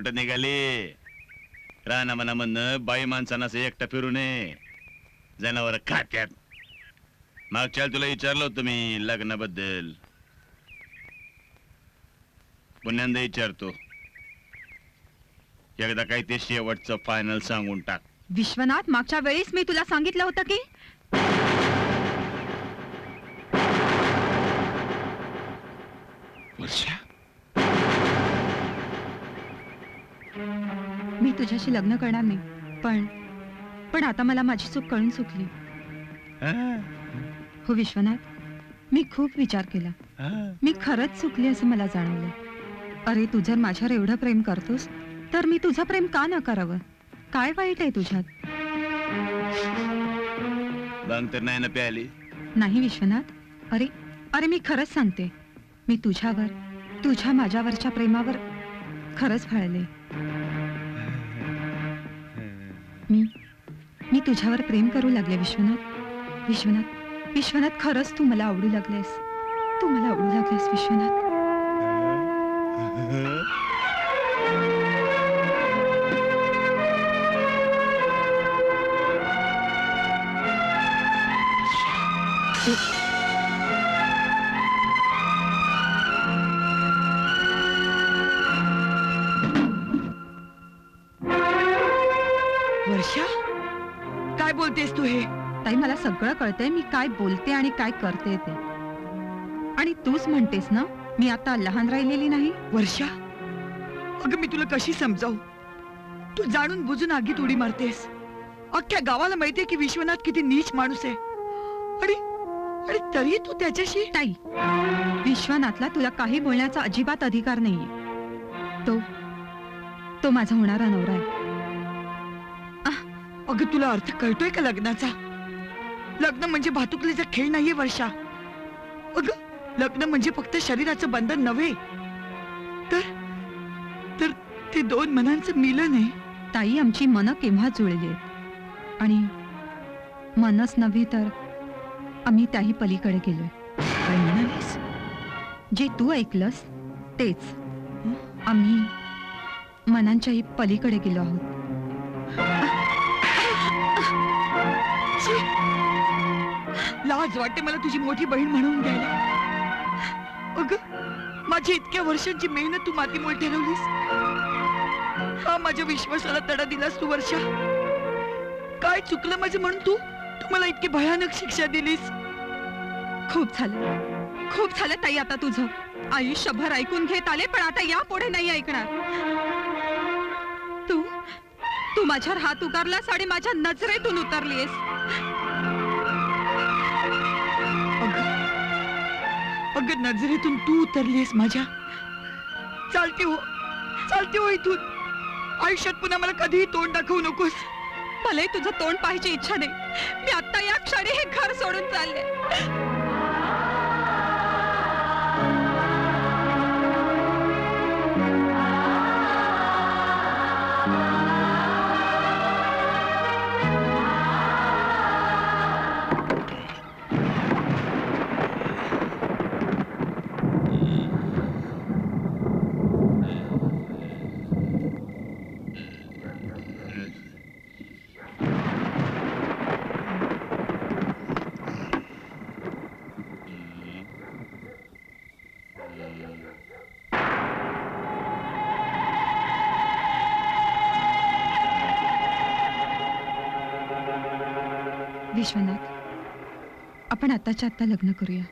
कुठं निघाली? राणा मना म्हणणं बाई माणसांना असं एकटं फिरू नये जनावर खात्यात. मागच्या तुला विचारलं होतं मी लग्नाबद्दल. पुण्यांदा विचारतो. एकदा काही ते शेवटचं फायनल सांगून टाक. विश्वनाथ मागच्या वेळेस मी तुला सांगितलं होतं की? वर्षा मी तुझ्याशी लग्न करणार नाही. पण पण आता मला माझी चूक कळून चुकली. हो? विश्वनाथ मी खूप विचार केला. मी खरंच चुकली असं मला जाणवलं. अरे तू जर माझ्यावर एवढं प्रेम करतोस तर मी तुझं प्रेम का न करावं काय वाईट आहे तुझ्यात? तर नाही ना प्याली नाही विश्वनाथ. अरे अरे मी खरंच सांगते. मी तुझ्यावर तुझ्या माझ्यावरच्या प्रेमावर खरंच फळले. मी तुझ्यावर प्रेम करू लागले विश्वनाथ. विश्वनाथ विश्वनाथ खरंच तू मला आवडू लागलेस. तू मला आवडू लागलेस विश्वनाथ. वर्षा मला सगळं कळतंय मी काय बोलते आणि काय करते ते. आणि तूच म्हणतेस ना मी आता लहान राहिलेली नाही वर्षा. अगं मी तुला कशी समजावू? तू जाणून बुजून आगीत उडी मारतेस. अख्ख्या गावाला माहितीये की विश्वनाथ किती नीच माणूस आहे. आणि आणि तरी तू त्याच्याशी ताई विश्वनाथला तुला काही बोलण्याचा अजिबात अधिकार नाहीये. तो तो माझा होणारा नवरा आहे. अगं तुला अर्थ कळतोय का लग्नाचा? लग्न म्हणजे भातुकलीचा खेळ नाहीये वर्षा. अगं लग्न म्हणजे फक्त शरीराचं बंधन नव्हे. तर तर ते दोन मनांचं मिलन आहे. ताई आमची मनं केव्हा जुळली? आहेत आणि मनच नव्हे तर आम्ही त्याही पलीकडे गेलोय. काय म्हणालीस? जे तू ऐकलंस तेच. आम्ही मनांच्याही पलीकडे गेलो आहोत! लाज वाटते मला तुझी मोठी बहीण म्हणून द्यायला अगं माझी इतक्या वर्षांची मेहनत तू मातीमुळे ठरवलीस. हा माझ्या विश्वासाला तडा दिलास तू वर्षा. काय चुकलं माझं म्हणून तू? तू मला इतकी भयानक शिक्षा दिलीस. खूप झालं. खूप झालं ताई आता तुझं. आयुष्यभर ऐकून घेत आले पण आता यापुढे नाही ऐकणार. तू तू माझ्यावर हात उगारलास आणि माझ्या नजरेतून उतरलीस अगं नजरेतून तू उतरलीस माझ्या. चालती हो चालती हो इथून. आयुष्यात पुन्हा मला कधीही तोंड दाखवू नकोस. मलाही तुझं तोंड पाहायची इच्छा नाही. मी आता या क्षणी हे घर सोडून चालले. विश्वनाथ आपण आताच्या आता लग्न करूया.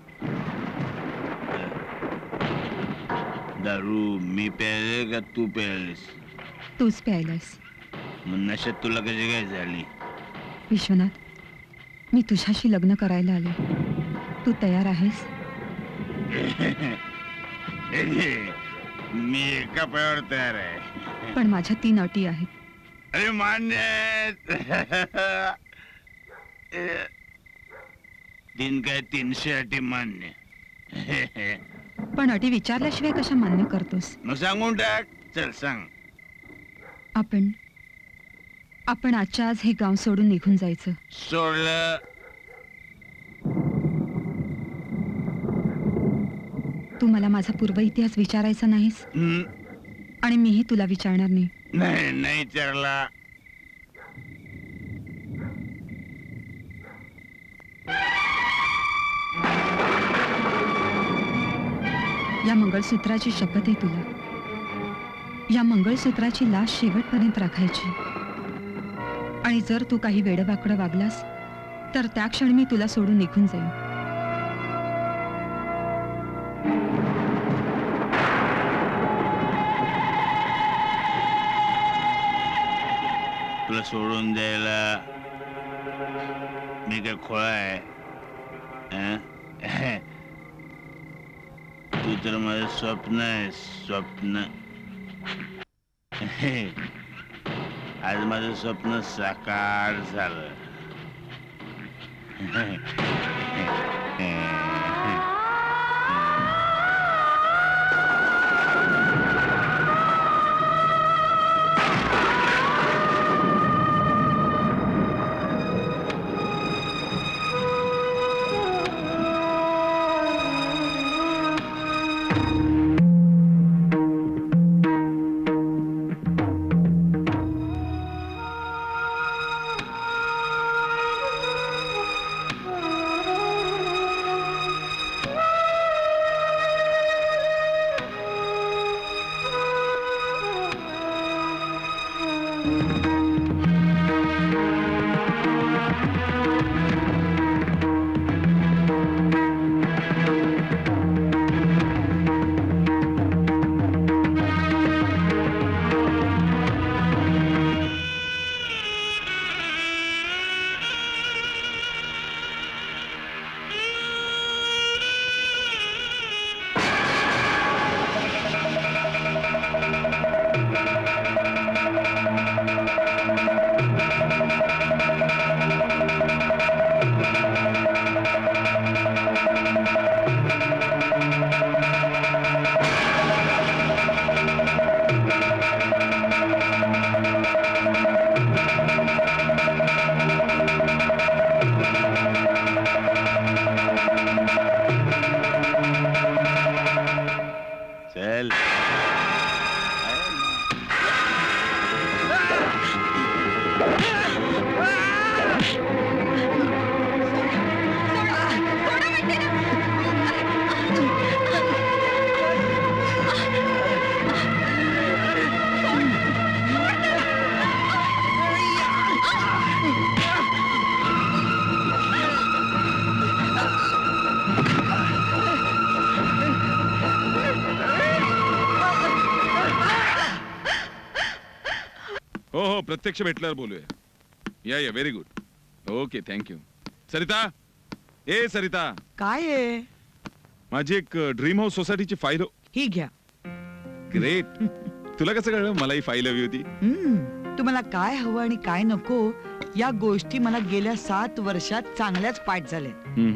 दारू मी प्यायले का तू प्यायलेस तूच प्यायलास मग नशेत तुला कशी काय झाली? विश्वनाथ मी तुझ्याशी लग्न करायला आले. तू तयार आहेस? मी एका पायावर तयार आहे. पण माझ्या तीन अटी आहेत. अरे मान्य. तीन काय तीनशे अटी मान्य. पण अटी विचारल्याशिवाय कशा मान्य करतोस? मग सांगून टाक. चल सांग. आपण आपण आजच्या आज हे गाव सोडून निघून जायचं. सोडलं. तू मला माझा पूर्व इतिहास विचारायचा नाहीस? आणि मीही तुला विचारणार नाही. नाही नाही विचारला. या मंगळसूत्राची शपथ आहे तुला. या मंगळसूत्राची लाश शेवटपर्यंत राखायची. आणि जर तू काही वेडवाकडं वागलास तर त्या क्षणी मी तुला सोडून निघून जाईन. तुला सोडून द्यायला मी काय खोळा आहे? तर माझं स्वप्न आहे स्वप्न. आज माझं स्वप्न साकार झालं. चल प्रत्यक्ष भेटल्यावर बोलूया. या या very good okay thank you Sarita? ए सरिता. काय आहे माझी एक ड्रीम हाऊस सोसायटीची फाईल ही. घ्या. ग्रेट तुला कसं कळलं? मला ही फाईल हवी होती. हम्म. तुम्हाला काय हवं आणि काय नको या गोष्टी मला गेल्या सात वर्षात चांगल्याच पाठ झाल्या हम्म,